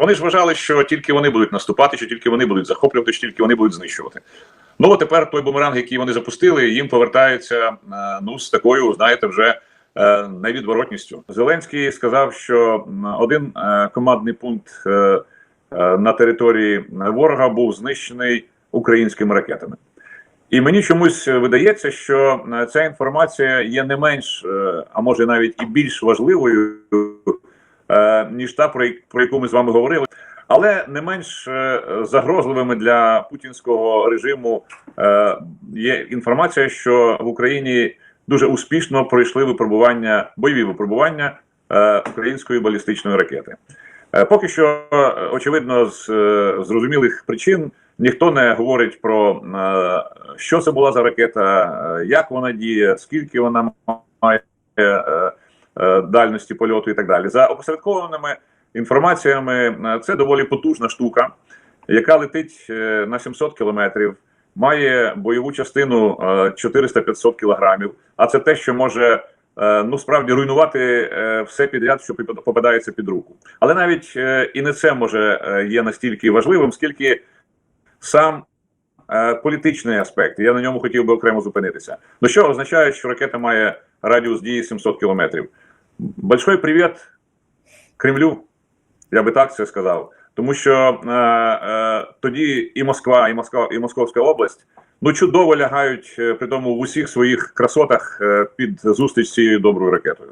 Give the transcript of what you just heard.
Вони ж вважали, що тільки вони будуть наступати, що тільки вони будуть захоплювати, що тільки вони будуть знищувати. Ну от тепер той бумеранг, який вони запустили, їм повертається е, ну з такою, знаєте, вже е, невідворотністю. Зеленський сказав, що один е, командний пункт на території ворога був знищений українськими ракетами. І мені чомусь видається, що ця інформація є не менш, а може навіть і більш важливою, ніж та, про, яку ми з вами говорили. Але не менш е, загрозливими для путінського режиму е, є інформація, що в Україні дуже успішно пройшли випробування, бойові випробування е, української балістичної ракети. Е, Поки що, е, очевидно, з е, зрозумілих причин ніхто не говорить про е, що це була за ракета, е, як вона діє, скільки вона має е, е, дальності польоту і так далі. За опосередкованими інформаціями, е, це доволі потужна штука, яка летить е, на 700 кілометрів, має бойову частину е, 400-500 кілограмів. А це те, що може е, ну справді руйнувати е, все підряд, що попадається під руку. Але навіть е, і не це може е, є настільки важливим, скільки сам е, політичний аспект. Я на ньому хотів би окремо зупинитися. Ну що означає, що ракета має радіус дії 700 кілометрів? Большой привіт Кремлю. Я би так це сказав. Тому що е, е, тоді і Москва, і Москва, і Московська область ну чудово лягають е, при тому в усіх своїх красотах е, під зустріч з цією доброю ракетою.